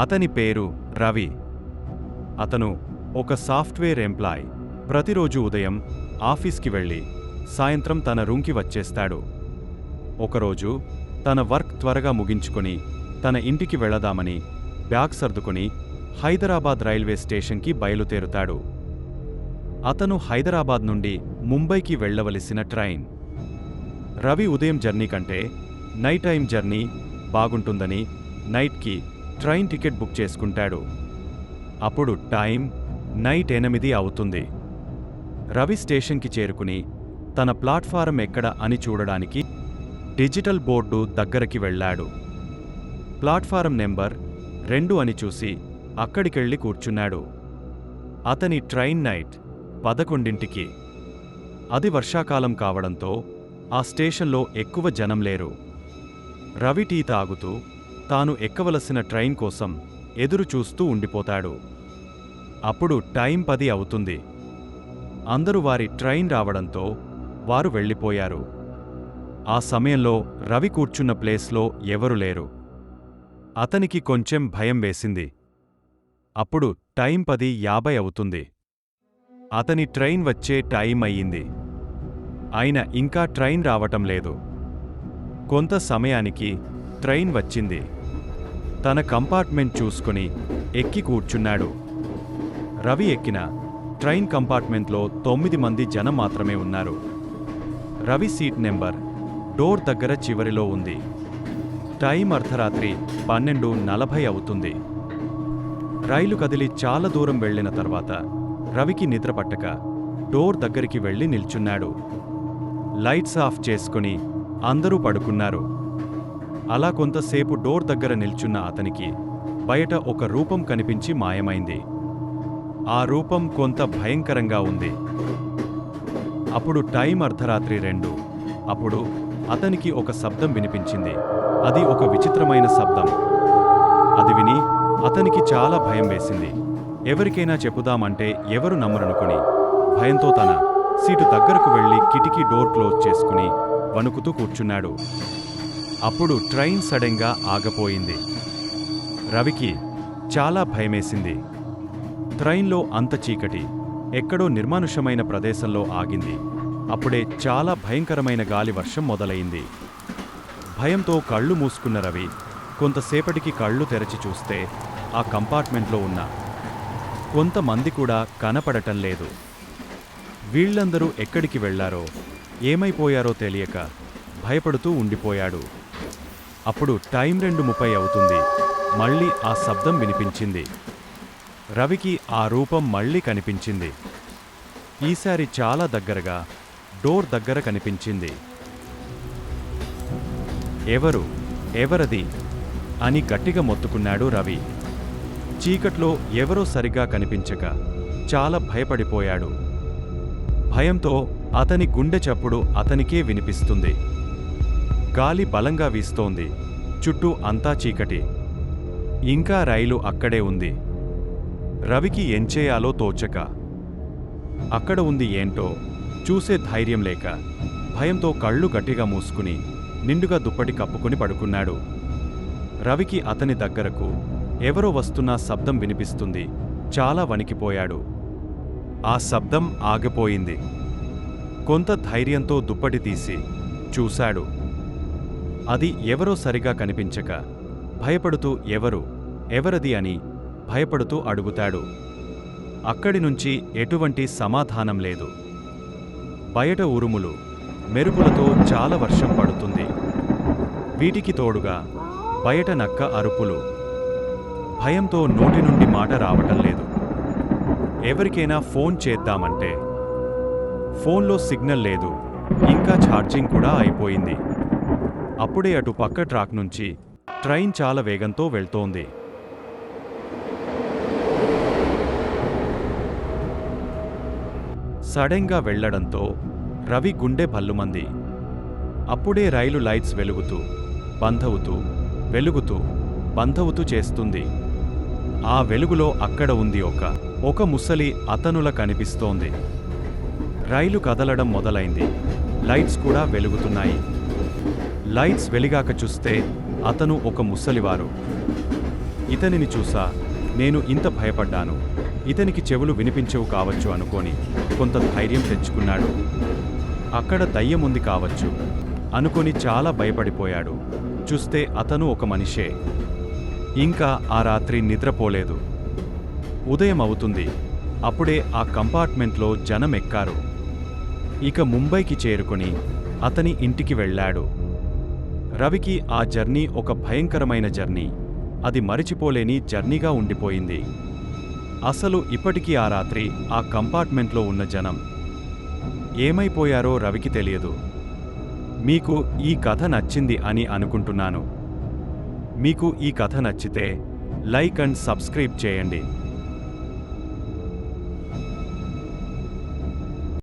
అతని పేరు రవి. అతను ఒక సాఫ్ట్వేర్ ఎంప్లాయ్. ప్రతిరోజు ఉదయం ఆఫీస్కి వెళ్ళి సాయంత్రం తన రూమ్కి వచ్చేస్తాడు. ఒకరోజు తన వర్క్ త్వరగా ముగించుకొని తన ఇంటికి వెళదామని బ్యాగ్ సర్దుకుని హైదరాబాద్ రైల్వే స్టేషన్కి బయలుదేరుతాడు. అతను హైదరాబాద్ నుండి ముంబైకి వెళ్ళవలసిన ట్రైన్. రవి ఉదయం జర్నీ కంటే నైట్ టైం జర్నీ బాగుంటుందని నైట్కి ట్రైన్ టికెట్ బుక్ చేసుకుంటాడు. అప్పుడు టైం నైట్ ఎనిమిది అవుతుంది. రవి స్టేషన్కి చేరుకుని తన ప్లాట్ఫారం ఎక్కడ అని చూడడానికి డిజిటల్ బోర్డు దగ్గరికి వెళ్ళాడు. ప్లాట్ఫారం నెంబర్ రెండు అని చూసి అక్కడికెళ్ళి కూర్చున్నాడు. అతని ట్రైన్ నైట్ పదకొండింటికి. అది వర్షాకాలం కావడంతో ఆ స్టేషన్లో ఎక్కువ జనం లేరు. రవి టీ తాగుతూ తాను ఎక్కవలసిన ట్రైన్ కోసం ఎదురుచూస్తూ ఉండిపోతాడు. అప్పుడు టైం పది అవుతుంది. అందరూ వారి ట్రైన్ రావడంతో వారు వెళ్ళిపోయారు. ఆ సమయంలో రవి కూర్చున్న ప్లేస్లో ఎవరు లేరు. అతనికి కొంచెం భయం వేసింది. అప్పుడు టైం పది యాభై అవుతుంది. అతని ట్రైన్ వచ్చే టైం అయ్యింది. అయిన ఇంకా ట్రైన్ రావటం లేదు. కొంత సమయానికి ట్రైన్ వచ్చింది. తన కంపార్ట్మెంట్ చూసుకుని ఎక్కి కూర్చున్నాడు. రవి ఎక్కిన ట్రైన్ కంపార్ట్మెంట్లో తొమ్మిది మంది జనం మాత్రమే ఉన్నారు. రవి సీట్ నెంబర్ డోర్ దగ్గర చివరిలో ఉంది. టైం అర్ధరాత్రి పన్నెండు నలభై అవుతుంది. రైలు కదిలి చాలా దూరం వెళ్ళిన తర్వాత రవికి నిద్రపట్టక డోర్ దగ్గరికి వెళ్ళి నిల్చున్నాడు. లైట్స్ ఆఫ్ చేసుకుని అందరూ పడుకున్నారు. అలా కొంతసేపు డోర్ దగ్గర నిల్చున్న అతనికి బయట ఒక రూపం కనిపించి మాయమైంది. ఆ రూపం కొంత భయంకరంగా ఉంది. అప్పుడు టైం అర్ధరాత్రి రెండు. అప్పుడు అతనికి ఒక శబ్దం వినిపించింది. అది ఒక విచిత్రమైన శబ్దం. అది విని అతనికి చాలా భయం వేసింది. ఎవరికైనా చెప్పుదామంటే ఎవరు నమ్మరనుకుని భయంతో తన సీటు దగ్గరకు వెళ్ళి కిటికీ డోర్ క్లోజ్ చేసుకుని వణుకుతూ కూర్చున్నాడు. అప్పుడు ట్రైన్ సడెన్గా ఆగపోయింది. రవికి చాలా భయమేసింది. ట్రైన్లో అంత చీకటి ఎక్కడో నిర్మానుషమైన ప్రదేశంలో ఆగింది. అప్పుడే చాలా భయంకరమైన గాలి వర్షం మొదలైంది. భయంతో కళ్ళు మూసుకున్న రవి కొంతసేపటికి కళ్ళు తెరచి చూస్తే ఆ కంపార్ట్మెంట్లో ఉన్న కొంతమంది కూడా కనపడటం లేదు. వీళ్ళందరూ ఎక్కడికి వెళ్ళారో ఏమైపోయారో తెలియక భయపడుతూ ఉండిపోయాడు. అప్పుడు టైం రెండు ముప్పై అవుతుంది. మళ్ళీ ఆ శబ్దం వినిపించింది. రవికి ఆ రూపం మళ్ళీ కనిపించింది. ఈసారి చాలా దగ్గరగా డోర్ దగ్గర కనిపించింది. ఎవరు ఎవరది అని గట్టిగా మొత్తుకున్నాడు రవి. చీకట్లో ఎవరో సరిగా కనిపించక చాలా భయపడిపోయాడు. భయంతో అతని గుండె చప్పుడు అతనికే వినిపిస్తుంది. గాలి బలంగా వీస్తోంది. చుట్టూ అంతా చీకటి. ఇంకా రైలు అక్కడే ఉంది. రవికి ఎంచేయాలో తోచక. అక్కడ ఉంది ఏంటో చూసే ధైర్యం లేక భయంతో కళ్ళు గట్టిగా మూసుకుని నిండుగా దుప్పటి కప్పుకుని పడుకున్నాడు. రవికి అతని దగ్గరకు ఎవరో వస్తున్న శబ్దం వినిపిస్తుంది. చాలా వణికిపోయాడు. ఆ శబ్దం ఆగిపోయింది. కొంత ధైర్యంతో దుప్పటి తీసి చూశాడు. అది ఎవరో సరిగా కనిపించక భయపడుతూ ఎవరు ఎవరది అని భయపడుతూ అడుగుతాడు. అక్కడి నుంచి ఎటువంటి సమాధానం లేదు. బయట ఉరుములు మెరుపులతో చాలా వర్షం పడుతుంది. వీటికి తోడుగా బయట నక్క అరుపులు. భయంతో నోటి నుండి మాట రావటం లేదు. ఎవరికైనా ఫోన్ చేద్దామంటే ఫోన్లో సిగ్నల్ లేదు. ఇంకా ఛార్జింగ్ కూడా అయిపోయింది. అప్పుడే అటు పక్క ట్రాక్ నుంచి ట్రైన్ చాలా వేగంతో వెళ్తోంది. సడెన్గా వెళ్ళడంతో రవి గుండె భల్లుమంది. అప్పుడే రైలు లైట్స్ వెలుగుతూ బంధవుతూ వెలుగుతూ బంధవుతూ చేస్తుంది. ఆ వెలుగులో అక్కడ ఉంది ఒక ఒక ముసలి అతనుల కనిపిస్తోంది. రైలు కదలడం మొదలైంది. లైట్స్ కూడా వెలుగుతున్నాయి. లైట్స్ వెలిగాక చూస్తే అతను ఒక ముసలివారు. ఇతనిని చూసా నేను ఇంత భయపడ్డాను. ఇతనికి చెవులు వినిపించవు కావచ్చు అనుకొని కొంత ధైర్యం తెచ్చుకున్నాడు. అక్కడ దయ్యం ఉంది కావచ్చు అనుకొని చాలా భయపడిపోయాడు. చూస్తే అతను ఒక మనిషే. ఇంకా ఆ రాత్రి నిద్రపోలేదు. ఉదయం అవుతుంది. అప్పుడే ఆ కంపార్ట్మెంట్లో జనం ఎక్కారు. ఇక ముంబైకి చేరుకొని అతని ఇంటికి వెళ్ళాడు. రవికి ఆ జర్నీ ఒక భయంకరమైన జర్నీ. అది మరిచిపోలేని జర్నీగా ఉండిపోయింది. అసలు ఇప్పటికీ ఆ రాత్రి ఆ కంపార్ట్మెంట్లో ఉన్న జనం. ఏమైపోయారో రవికి తెలియదు. మీకు ఈ కథ నచ్చింది అని అనుకుంటున్నాను. మీకు ఈ కథ నచ్చితే లైక్ అండ్ సబ్స్క్రైబ్ చేయండి.